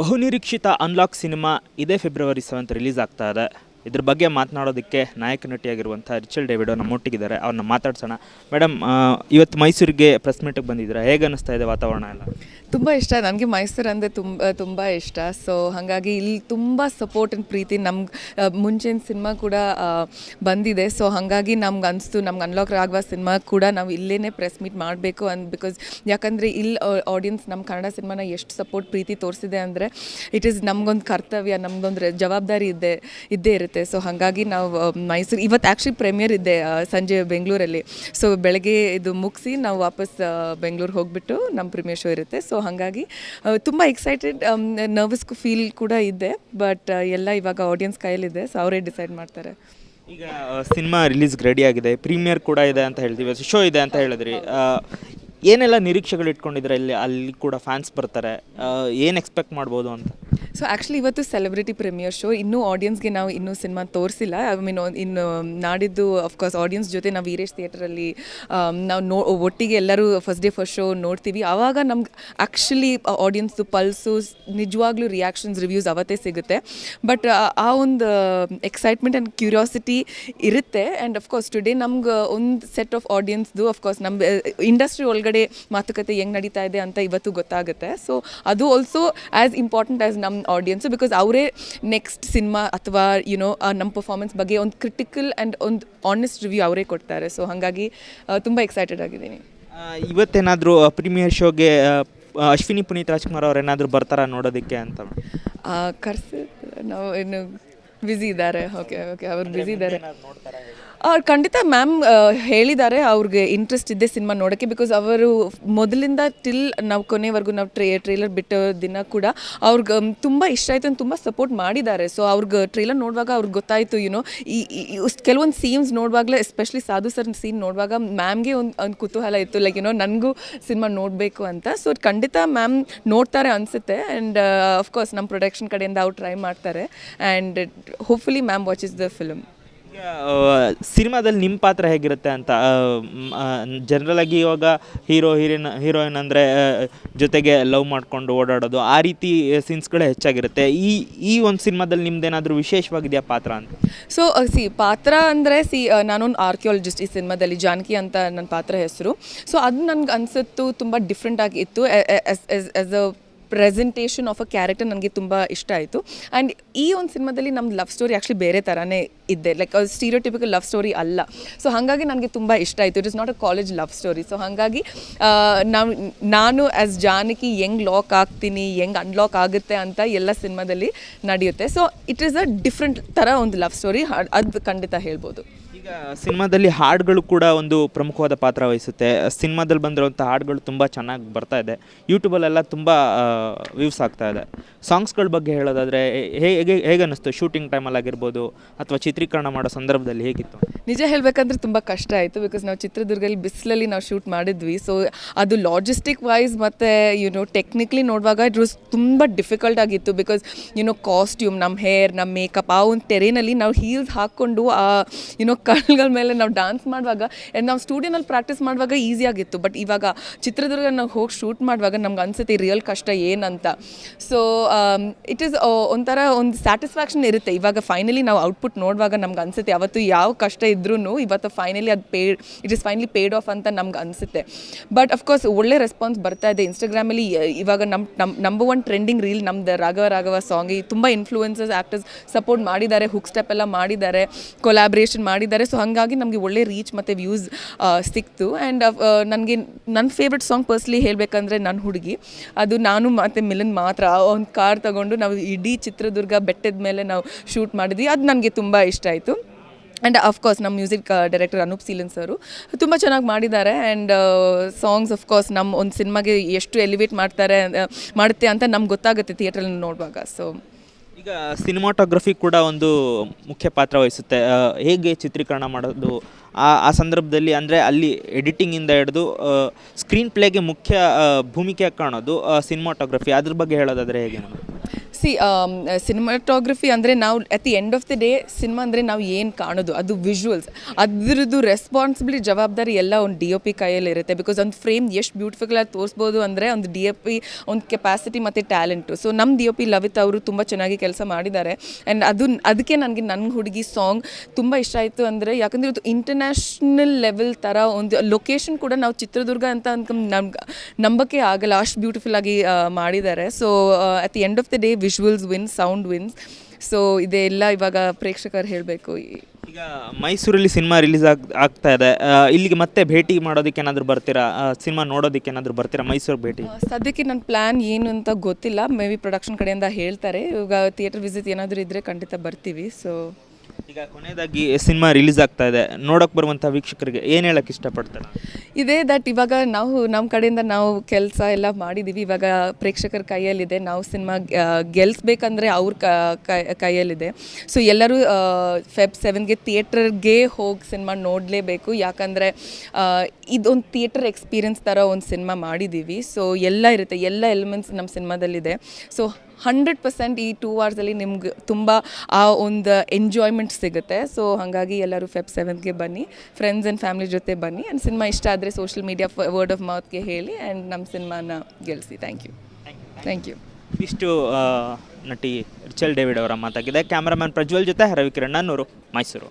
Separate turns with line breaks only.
ಬಹುನಿರೀಕ್ಷಿತ unlock cinema ಇದೇ February seventh release ಆಗ್ತಾ ಇದೆ. ಇದ್ರ ಬಗ್ಗೆ ಮಾತನಾಡೋದಕ್ಕೆ ನಾಯಕ ನಟಿಯಾಗಿರುವಂಥ ರಿಚಲ್ ಡೇವಿಡ್ ನಮ್ಮೊಟ್ಟಿಗಿದ್ದಾರೆ ಅವ್ರನ್ನ ಮಾತಾಡ್ಸೋಣ. ಮೇಡಮ್ ಇವತ್ತು ಮೈಸೂರಿಗೆ ಪ್ರೆಸ್ ಮೀಟಿಗೆ ಬಂದಿದ್ದೀರಾ? ಹೇಗೆ ಅನ್ನಿಸ್ತಾ ಇದೆ ವಾತಾವರಣ ಎಲ್ಲ?
ತುಂಬ ಇಷ್ಟ. ನನಗೆ ಮೈಸೂರು ಅಂದರೆ ತುಂಬ ತುಂಬ ಇಷ್ಟ. ಸೊ ಹಾಗಾಗಿ ಇಲ್ಲಿ ತುಂಬ ಸಪೋರ್ಟ್ ಆ್ಯಂಡ್ ಪ್ರೀತಿ ನಮ್ಗೆ ಮುಂಚಿನ ಸಿನಿಮಾ ಕೂಡ ಬಂದಿದೆ. ಸೊ ಹಾಗಾಗಿ ನಮ್ಗೆ ಅನಿಸ್ತು, ನಮ್ಗೆ ಅನ್ಲಾಕ್ ರಾಘವ ಸಿನಿಮಾ ಕೂಡ ನಾವು ಇಲ್ಲೇ ಪ್ರೆಸ್ ಮೀಟ್ ಮಾಡಬೇಕು ಅನ್ ಬಿಕಾಸ್ ಯಾಕಂದರೆ ಇಲ್ಲಿ ಆಡಿಯನ್ಸ್ ನಮ್ಮ ಕನ್ನಡ ಸಿನಿಮಾನ ಎಷ್ಟು ಸಪೋರ್ಟ್ ಪ್ರೀತಿ ತೋರಿಸಿದೆ ಅಂದರೆ ಇಟ್ ಈಸ್ ನಮಗೊಂದು ಕರ್ತವ್ಯ, ನಮಗೊಂದು ಜವಾಬ್ದಾರಿ ಇದೆ ಇದ್ದೇ ಇರುತ್ತೆ. ಸೊ ಹಾಗಾಗಿ ನಾವು ಮೈಸೂರು ಇವತ್ತು ಆ್ಯಕ್ಚುಲಿ ಪ್ರೀಮಿಯರ್ ಇದೆ ಸಂಜೆ ಬೆಂಗಳೂರಲ್ಲಿ. ಸೊ ಬೆಳಗ್ಗೆ ಇದು ಮುಗಿಸಿ ನಾವು ವಾಪಸ್ ಬೆಂಗಳೂರು ಹೋಗಿಬಿಟ್ಟು ನಮ್ಮ ಪ್ರೀಮಿಯರ್ ಶೋ ಇರುತ್ತೆ. ಸೊ ಹಾಗಾಗಿ ತುಂಬ ಎಕ್ಸೈಟೆಡ್ ನರ್ವಸ್ ಫೀಲ್ ಕೂಡ ಇದೆ. ಬಟ್ ಎಲ್ಲ ಇವಾಗ ಆಡಿಯನ್ಸ್ ಕೈಯಲ್ಲಿದೆ. ಸೊ ಅವರೇ ಡಿಸೈಡ್ ಮಾಡ್ತಾರೆ.
ಈಗ ಸಿನಿಮಾ ರಿಲೀಸ್ಗೆ ರೆಡಿ ಆಗಿದೆ. ಪ್ರೀಮಿಯರ್ ಕೂಡ ಇದೆ ಅಂತ ಹೇಳ್ತೀವಿ. ಶೋ ಇದೆ ಅಂತ ಹೇಳಿದ್ರಿ. ಏನೆಲ್ಲ ನಿರೀಕ್ಷೆಗಳು ಇಟ್ಕೊಂಡಿದ್ರೆ ಇಲ್ಲಿ? ಅಲ್ಲಿ ಕೂಡ ಫ್ಯಾನ್ಸ್ ಬರ್ತಾರೆ. ಏನು ಎಕ್ಸ್ಪೆಕ್ಟ್ ಮಾಡ್ಬೋದು ಅಂತ?
ಸೊ ಆ್ಯಕ್ಚುಲಿ ಇವತ್ತು ಸೆಲೆಬ್ರಿಟಿ ಪ್ರೀಮಿಯರ್ ಶೋ ಇನ್ನೂ ಆಡಿಯನ್ಸ್ಗೆ ನಾವು ಇನ್ನೂ ಸಿನಿಮಾ ತೋರಿಸಿಲ್ಲ. ಐ ಮೀನ್ ಇನ್ನು ನಾಡಿದ್ದು ಅಫ್ಕೋರ್ಸ್ ಆಡಿಯನ್ಸ್ ಜೊತೆ ನಾವು ವೀರೇಶ್ ಥಿಯೇಟ್ರಲ್ಲಿ ನಾವು ನೋ, ಒಟ್ಟಿಗೆ ಎಲ್ಲರೂ ಫಸ್ಟ್ ಡೇ ಫಸ್ಟ್ ಶೋ ನೋಡ್ತೀವಿ. ಆವಾಗ ನಮ್ಗೆ ಆ್ಯಕ್ಚುಲಿ ಆಡಿಯನ್ಸ್ದು ಪಲ್ಸು ನಿಜವಾಗ್ಲೂ ರಿಯಾಕ್ಷನ್ಸ್ ರಿವ್ಯೂಸ್ ಅವತ್ತೇ ಸಿಗುತ್ತೆ. ಬಟ್ ಆ ಒಂದು ಎಕ್ಸೈಟ್ಮೆಂಟ್ ಆ್ಯಂಡ್ ಕ್ಯೂರಿಯಾಸಿಟಿ ಇರುತ್ತೆ. ಆ್ಯಂಡ್ ಅಫ್ಕೋರ್ಸ್ ಟುಡೇ ನಮ್ಗೆ ಒಂದು ಸೆಟ್ ಆಫ್ ಆಡಿಯನ್ಸ್ದು ಅಫ್ಕೋರ್ಸ್ ನಮ್ಮ ಇಂಡಸ್ಟ್ರಿ ಒಳಗಡೆ ಮಾತುಕತೆ ಹೆಂಗೆ ನಡೀತಾ ಇದೆ ಅಂತ ಇವತ್ತು ಗೊತ್ತಾಗುತ್ತೆ. ಸೊ ಅದು ಆಲ್ಸೋ ಆ್ಯಸ್ ಇಂಪಾರ್ಟೆಂಟ್ ಆ್ಯಸ್ ನಮ್ಮ ಆಡಿಯನ್ಸು ಬಿಕಾಸ್ ಅವರೇ ನೆಕ್ಸ್ಟ್ ಸಿನಿಮಾ ಅಥವಾ ಯುನೋ ನಮ್ಮ ಪರ್ಫಾರ್ಮೆನ್ಸ್ ಬಗ್ಗೆ ಒಂದು ಕ್ರಿಟಿಕಲ್ ಆ್ಯಂಡ್ ಒಂದು ಆನೆಸ್ಟ್ ರಿವ್ಯೂ ಅವರೇ ಕೊಡ್ತಾರೆ. ಸೊ ಹಾಗಾಗಿ ತುಂಬ ಎಕ್ಸೈಟೆಡ್ ಆಗಿದ್ದೀನಿ.
ಇವತ್ತೇನಾದರೂ ಪ್ರೀಮಿಯರ್ ಶೋಗೆ ಅಶ್ವಿನಿ ಪುನೀತ್ ರಾಜ್ಕುಮಾರ್ ಅವ್ರು ಏನಾದರೂ ಬರ್ತಾರಾ ನೋಡೋದಕ್ಕೆ ಅಂತ?
ಕರ್ಸಿ ನಾವು ಇನ್ನು ಬ್ಯುಸಿ ಇದ್ದಾರೆ. ಓಕೆ ಓಕೆ ಅವ್ರು ಬ್ಯುಸಿ ಇದ್ದಾರೆ. ಅವ್ರು ಖಂಡಿತ ಮ್ಯಾಮ್ ಹೇಳಿದ್ದಾರೆ ಅವ್ರಿಗೆ ಇಂಟ್ರೆಸ್ಟ್ ಇದೆ ಸಿನಿಮಾ ನೋಡೋಕ್ಕೆ ಬಿಕಾಸ್ ಅವರು ಮೊದಲಿಂದ ಟಿಲ್ ನಾವು ಕೊನೆವರೆಗೂ ನಾವು ಟ್ರೇ ಟ್ರೇಲರ್ ಬಿಟ್ಟ ದಿನ ಕೂಡ ಅವ್ರಿಗೆ ತುಂಬ ಇಷ್ಟ ಆಯಿತು ಅಂತ ತುಂಬ ಸಪೋರ್ಟ್ ಮಾಡಿದ್ದಾರೆ. ಸೊ ಅವ್ರಿಗೆ ಟ್ರೇಲರ್ ನೋಡುವಾಗ ಅವ್ರಿಗೆ ಗೊತ್ತಾಯಿತು ಯುನೋ ಈ ಕೆಲವೊಂದು ಸೀನ್ಸ್ ನೋಡುವಾಗಲೇ ಎಸ್ಪೆಷಲಿ ಸಾಧು ಸರ್ ಸೀನ್ ನೋಡುವಾಗ ಮ್ಯಾಮ್ಗೆ ಒಂದು ಒಂದು ಕುತೂಹಲ ಇತ್ತು ಲೈಕ್ ಯುನೋ ನನಗೂ ಸಿನಿಮಾ ನೋಡಬೇಕು ಅಂತ. ಸೊ ಖಂಡಿತ ಮ್ಯಾಮ್ ನೋಡ್ತಾರೆ ಅನಿಸುತ್ತೆ. ಆ್ಯಂಡ್ ಅಫ್ಕೋರ್ಸ್ ನಮ್ಮ ಪ್ರೊಡಕ್ಷನ್ ಕಡೆಯಿಂದ ಅವ್ರು ಟ್ರೈ ಮಾಡ್ತಾರೆ. And hopefully ma'am watch is the film
ಸಿನಿಮಾದಲ್ಲಿ ನಿಮ್ಮ ಪಾತ್ರ ಹೇಗಿರುತ್ತೆ ಅಂತ ಜನರಲ್ ಆಗಿ ಇವಾಗ ಹೀರೋ ಹೀರೋಯಿನ್ ಹೀರೋಯಿನ್ ಅಂದರೆ ಜೊತೆಗೆ ಲವ್ ಮಾಡಿಕೊಂಡು ಓಡಾಡೋದು ಆ ರೀತಿ ಸೀನ್ಸ್ಗಳೇ ಹೆಚ್ಚಾಗಿರುತ್ತೆ. ಈ ಈ ಒಂದು ಸಿನಿಮಾದಲ್ಲಿ ನಿಮ್ದೇನಾದರೂ ವಿಶೇಷವಾಗಿದೆಯಾ ಪಾತ್ರ ಅಂತ?
ಸೊ ಸಿ ಪಾತ್ರ ಅಂದರೆ ಸಿ ನಾನೊಂದು ಆರ್ಕಿಯಾಲಜಿಸ್ಟ್ ಈ ಸಿನಿಮಾದಲ್ಲಿ ಜಾನಕಿ ಅಂತ ನನ್ನ ಪಾತ್ರ ಹೆಸರು. ಸೊ ಅದು ನನಗೆ ಅನಿಸುತ್ತು ತುಂಬ ಡಿಫ್ರೆಂಟ್ ಆಗಿ ಇತ್ತು as a presentation of a character ನನಗೆ ತುಂಬ ಇಷ್ಟ ಆಯಿತು. ಆ್ಯಂಡ್ ಈ ಒಂದು ಸಿನಿಮಾದಲ್ಲಿ ನಮ್ಮ ಲವ್ ಸ್ಟೋರಿ ಆ್ಯಕ್ಚುಲಿ ಬೇರೆ ಥರನೇ ಇದೆ. ಲೈಕ್ ಸ್ಟೀರಿಯೋಟಿಪಿಕಲ್ ಲವ್ ಸ್ಟೋರಿ ಅಲ್ಲ. ಸೊ ಹಾಗಾಗಿ ನನಗೆ ತುಂಬ ಇಷ್ಟ ಆಯಿತು. It is not a college love story so ಹಾಗಾಗಿ ನಾವು ನಾನು ಆ್ಯಸ್ ಜಾನಕಿ ಹೆಂಗೆ ಲಾಕ್ ಆಗ್ತೀನಿ, ಹೆಂಗೆ ಅನ್ಲಾಕ್ ಆಗುತ್ತೆ ಅಂತ ಎಲ್ಲ ಸಿನಿಮಾದಲ್ಲಿ ನಡೆಯುತ್ತೆ. So it is a different ಥರ ಒಂದು ಲವ್ ಸ್ಟೋರಿ ಅದು ಖಂಡಿತ ಹೇಳ್ಬೋದು.
ಈಗ ಸಿನಿಮಾದಲ್ಲಿ ಹಾಡುಗಳು ಕೂಡ ಒಂದು ಪ್ರಮುಖವಾದ ಪಾತ್ರ ವಹಿಸುತ್ತೆ. ಸಿನಿಮಾದಲ್ಲಿ ಬಂದಿರುವಂಥ ಹಾಡುಗಳು ತುಂಬ ಚೆನ್ನಾಗಿ ಬರ್ತಾ ಇದೆ. ಯೂಟ್ಯೂಬಲ್ಲೆಲ್ಲ ತುಂಬ ವ್ಯೂಸ್ ಆಗ್ತಾ ಇದೆ. ಸಾಂಗ್ಸ್ಗಳ ಬಗ್ಗೆ ಹೇಳೋದಾದರೆ ಹೇಗೆ ಹೇಗೆ ಅನ್ನಿಸ್ತು? ಶೂಟಿಂಗ್ ಟೈಮಲ್ಲಿ ಆಗಿರ್ಬೋದು ಅಥವಾ ಚಿತ್ರೀಕರಣ ಮಾಡೋ ಸಂದರ್ಭದಲ್ಲಿ ಹೇಗಿತ್ತು?
ನಿಜ ಹೇಳಬೇಕಂದ್ರೆ ತುಂಬ ಕಷ್ಟ ಆಯಿತು. ಬಿಕಾಸ್ ನಾವು ಚಿತ್ರದುರ್ಗಲ್ಲಿ ಬಿಸಿಲಲ್ಲಿ ನಾವು ಶೂಟ್ ಮಾಡಿದ್ವಿ. ಸೊ ಅದು ಲಾಜಿಸ್ಟಿಕ್ ವೈಸ್ ಮತ್ತು ಯುನೋ ಟೆಕ್ನಿಕ್ಲಿ ನೋಡುವಾಗ ಇಟ್ ವಾಸ್ ತುಂಬ ಡಿಫಿಕಲ್ಟ್ ಆಗಿತ್ತು. ಬಿಕಾಸ್ ಯುನೋ ಕಾಸ್ಟ್ಯೂಮ್ ನಮ್ಮ ಹೇರ್ ನಮ್ಮ ಮೇಕಪ್ ಆ ಒಂದು ತೆರೆಯಲ್ಲಿ ನಾವು ಹೀಲ್ಸ್ ಹಾಕ್ಕೊಂಡು, ಆ ಯುನೋ ಕಳ್ಗಳ ಮೇಲೆ ನಾವು ಡ್ಯಾನ್ಸ್ ಮಾಡುವಾಗ ನಾವು ಸ್ಟುಡಿಯೋನಲ್ಲಿ ಪ್ರಾಕ್ಟೀಸ್ ಮಾಡುವಾಗ ಈಸಿಯಾಗಿತ್ತು ಬಟ್ ಇವಾಗ ಚಿತ್ರದುರ್ಗ ನಾವು ಹೋಗಿ ಶೂಟ್ ಮಾಡುವಾಗ ನಮ್ಗೆ ಅನ್ಸುತ್ತೆ ರಿಯಲ್ ಕಷ್ಟ ಏನಂತ. ಸೊ ಇಟ್ ಈಸ್ ಒಂಥರ ಒಂದು ಸ್ಯಾಟಿಸ್ಫ್ಯಾಕ್ಷನ್ ಇರುತ್ತೆ. ಇವಾಗ ಫೈನಲಿ ನಾವು ಔಟ್ಪುಟ್ ನೋಡುವಾಗ ನಮ್ಗೆ ಅನ್ಸುತ್ತೆ ಅವತ್ತು ಯಾವ ಕಷ್ಟ ಇದ್ರೂ ಇವತ್ತು ಫೈನಲಿ ಅದು paid it is finally paid off ಅಂತ ನಮ್ಗೆ ಅನಿಸುತ್ತೆ. ಬಟ್ ಅಫ್ಕೋರ್ಸ್ ಒಳ್ಳೆ ರೆಸ್ಪಾನ್ಸ್ ಬರ್ತಾ ಇದೆ. ಇನ್ಸ್ಟಾಗ್ರಾಮಲ್ಲಿ ಇವಾಗ ನಮ್ಮ ನಮ್ಮ ನಂಬರ್ ಒನ್ ಟ್ರೆಂಡಿಂಗ್ ರೀಲ್ ನಮ್ದು ರಾಘವ ರಾಘವ ಸಾಂಗ್ ತುಂಬ ಇನ್ಫ್ಲೂಯೆನ್ಸಸ್ ಆ್ಯಕ್ಟರ್ಸ್ ಸಪೋರ್ಟ್ ಮಾಡಿದ್ದಾರೆ ಹುಕ್ ಸ್ಟೆಪ್ ಎಲ್ಲ ಮಾಡಿದ್ದಾರೆ ಕೊಲಾಬ್ರೇಷನ್ ಮಾಡಿದ್ದಾರೆ. ಸೊ ಹಾಗಾಗಿ ನಮಗೆ ಒಳ್ಳೆ ರೀಚ್ ಮತ್ತು ವ್ಯೂಸ್ ಸಿಕ್ತು. ಆ್ಯಂಡ್ ನನಗೆ ನನ್ನ ಫೇವ್ರೆಟ್ ಸಾಂಗ್ ಪರ್ಸ್ಲಿ ಹೇಳಬೇಕಂದ್ರೆ ನನ್ನ ಹುಡುಗಿ. ಅದು ನಾನು ಮತ್ತು ಮಿಲನ್ ಮಾತ್ರ. ಒಂದು ಕಾರ್ ತಗೊಂಡು ನಾವು ಇಡೀ ಚಿತ್ರದುರ್ಗ ಬೆಟ್ಟದ ಮೇಲೆ ನಾವು ಶೂಟ್ ಮಾಡಿದ್ವಿ. ಅದು ನನಗೆ ತುಂಬ ಇಷ್ಟ ಆಯಿತು. ಆ್ಯಂಡ್ ಅಫ್ಕೋರ್ಸ್ ನಮ್ಮ music director Anoop Seelan sir ತುಂಬ ಚೆನ್ನಾಗಿ ಮಾಡಿದ್ದಾರೆ. ಆ್ಯಂಡ್ ಸಾಂಗ್ಸ್ ಅಫ್ಕೋರ್ಸ್ ನಮ್ಮ ಒಂದು ಸಿನಿಮಾಗೆ ಎಷ್ಟು ಎಲಿವೇಟ್ ಮಾಡ್ತಾರೆ ಮಾಡುತ್ತೆ ಅಂತ ನಮ್ಗೆ ಗೊತ್ತಾಗುತ್ತೆ ಥಿಯೇಟ್ರಲ್ಲಿ ನೋಡುವಾಗ. ಸೊ
ಈಗ ಸಿನಿಮಾಟೋಗ್ರಫಿ ಕೂಡ ಒಂದು ಮುಖ್ಯ ಪಾತ್ರ ವಹಿಸುತ್ತೆ. ಹೇಗೆ ಚಿತ್ರೀಕರಣ ಮಾಡೋದು? ಆ ಆ ಸಂದರ್ಭದಲ್ಲಿ ಅಂದರೆ ಅಲ್ಲಿ ಎಡಿಟಿಂಗಿಂದ ಹಿಡಿದು ಸ್ಕ್ರೀನ್ ಪ್ಲೇಗೆ ಮುಖ್ಯ ಭೂಮಿಕೆ ಕಾಣೋದು ಸಿನಿಮಾಟೋಗ್ರಫಿ ಅದ್ರ ಬಗ್ಗೆ ಹೇಳೋದಾದರೆ ಹೇಗೆ
ಸಿ ಸಿನಿಮಾಟೋಗ್ರಫಿ ಅಂದರೆ ನಾವು at the end of the day cinema ಅಂದರೆ ನಾವು ಏನು ಕಾಣೋದು? ಅದು ವಿಜುವಲ್ಸ್ ಅದ್ರದ್ದು ರೆಸ್ಪಾನ್ಸಿಬಿಲಿ ಜವಾಬ್ದಾರಿ ಎಲ್ಲ ಒಂದು ಡಿ ಒ ಪಿ ಕೈಯಲ್ಲಿ ಇರುತ್ತೆ. ಬಿಕಾಸ್ ಒಂದು ಫ್ರೇಮ್ ಎಷ್ಟು ಬ್ಯೂಟಿಫುಲ್ ಆಗಿ ತೋರಿಸ್ಬೋದು ಅಂದರೆ ಒಂದು ಡಿ ಒ ಪಿ ಒಂದು ಕೆಪಾಸಿಟಿ ಮತ್ತು ಟ್ಯಾಲೆಂಟು ಸೊ ನಮ್ಮ ಡಿ ಒ ಪಿ ಲವಿತ್ ಅವರು ತುಂಬ ಚೆನ್ನಾಗಿ ಕೆಲಸ ಮಾಡಿದ್ದಾರೆ. ಆ್ಯಂಡ್ ಅದು ಅದಕ್ಕೆ ನನಗೆ ನನ್ನ ಹುಡುಗಿ ಸಾಂಗ್ ತುಂಬ ಇಷ್ಟ ಆಯಿತು ಅಂದರೆ ಯಾಕಂದರೆ ಇದು ಇಂಟರ್ನ್ಯಾಷನಲ್ ಲೆವೆಲ್ ಥರ ಒಂದು ಲೊಕೇಶನ್ ಕೂಡ ನಾವು ಚಿತ್ರದುರ್ಗ ಅಂತ ಅನ್ಕೊಂಡು ನಮ್ಗೆ ನಂಬಕ್ಕೆ ಆಗಲ್ಲ. ಅಷ್ಟು ಬ್ಯೂಟಿಫುಲ್ ಆಗಿ ಮಾಡಿದ್ದಾರೆ. So at the end of the day visuals wins sound wins so ಇದೆಲ್ಲ ಇವಾಗ ಪ್ರೇಕ್ಷಕರು ಹೇಳಬೇಕು.
ಈಗ ಮೈಸೂರಲ್ಲಿ ಸಿನಿಮಾ ರಿಲೀಸ್ ಆಗ್ ಆಗ್ತಾ ಇದೆ. ಆ, ಇಲ್ಲಿಗೆ ಮತ್ತೆ ಭೇಟಿ ಮಾಡೋದಕ್ಕೆ ಏನಾದರೂ ಬರ್ತೀರಾ? ಸಿನಿಮಾ ನೋಡೋದಕ್ಕೆ ಏನಾದರೂ ಬರ್ತೀರಾ ಮೈಸೂರು ಭೇಟಿ?
ಸದ್ಯಕ್ಕೆ ನನ್ನ ಪ್ಲ್ಯಾನ್ ಏನು ಅಂತ ಗೊತ್ತಿಲ್ಲ. ಮೇ ಬಿ ಪ್ರೊಡಕ್ಷನ್ ಕಡೆಯಿಂದ ಹೇಳ್ತಾರೆ. ಇವಾಗ ಥಿಯೇಟರ್ ವಿಸಿಟ್ ಏನಾದರೂ ಇದ್ದರೆ ಖಂಡಿತ ಬರ್ತೀವಿ. ಸೊ
ಈಗ ಕೊನೆಯದಾಗಿ ಸಿನಿಮಾ ರಿಲೀಸ್ ಆಗ್ತಾ ಇದೆ. ನೋಡೋಕೆ ಬರುವಂಥ ವೀಕ್ಷಕರಿಗೆ ಏನು ಹೇಳಕ್ಕೆ ಇಷ್ಟಪಡ್ತಾರೆ?
ಇದೇ ದಟ್ ಇವಾಗ ನಾವು ನಮ್ಮ ಕಡೆಯಿಂದ ನಾವು ಕೆಲಸ ಎಲ್ಲ ಮಾಡಿದ್ದೀವಿ ಇವಾಗ ಪ್ರೇಕ್ಷಕರ ಕೈಯಲ್ಲಿದೆ. ನಾವು ಸಿನಿಮಾ ಗೆಲ್ಲಿಸ್ಬೇಕಂದ್ರೆ ಅವ್ರ ಕೈಯಲ್ಲಿದೆ. ಸೊ ಎಲ್ಲರೂ ಫೆಬ್ ಸೆವೆನ್ಗೆ ಥಿಯೇಟರ್ಗೆ ಹೋಗಿ ಸಿನಿಮಾ ನೋಡಲೇಬೇಕು. ಯಾಕಂದರೆ ಇದೊಂದು ಥಿಯೇಟರ್ ಎಕ್ಸ್ಪೀರಿಯನ್ಸ್ ಥರ ಒಂದು ಸಿನಿಮಾ ಮಾಡಿದ್ದೀವಿ ಸೊ ಎಲ್ಲ ಇರುತ್ತೆ. ಎಲ್ಲ ಎಲಿಮೆಂಟ್ಸ್ ನಮ್ಮ ಸಿನಿಮಾದಲ್ಲಿದೆ. ಸೊ ಹಂಡ್ರೆಡ್ ಪರ್ಸೆಂಟ್ ಈ ಟೂ ಅವರ್ಸಲ್ಲಿ ನಿಮ್ಗೆ ತುಂಬ ಆ ಒಂದು ಎಂಜಾಯ್ಮೆಂಟ್ ಸಿಗುತ್ತೆ. ಸೊ ಹಾಗಾಗಿ ಎಲ್ಲರೂ ಫೆಬ್ ಸೆವೆಂತ್ಗೆ ಬನ್ನಿ ಫ್ರೆಂಡ್ಸ್ ಆ್ಯಂಡ್ ಫ್ಯಾಮಿಲಿ ಜೊತೆ ಬನ್ನಿ. ಆ್ಯಂಡ್ ಸಿನಿಮಾ ಇಷ್ಟ ಆದರೆ ಸೋಷಿಯಲ್ ಮೀಡಿಯಾ ವರ್ಡ್ ಆಫ್ ಮೌತ್ಗೆ ಹೇಳಿ ಆ್ಯಂಡ್ ನಮ್ಮ ಸಿನಿಮಾನ ಗೆಲ್ಲಿಸಿ ಥ್ಯಾಂಕ್ ಯು ಥ್ಯಾಂಕ್ ಯು
ಇಷ್ಟು ನಟಿ ರಿಚಲ್ ಡೇವಿಡ್ ಅವರ ಮಾತಾಗಿದೆ. ಕ್ಯಾಮ್ರಾಮನ್ ಪ್ರಜ್ವಲ್ ಜೊತೆ ರವಿಕಿರಣ್ ನನ್ನೂರು ಮೈಸೂರು.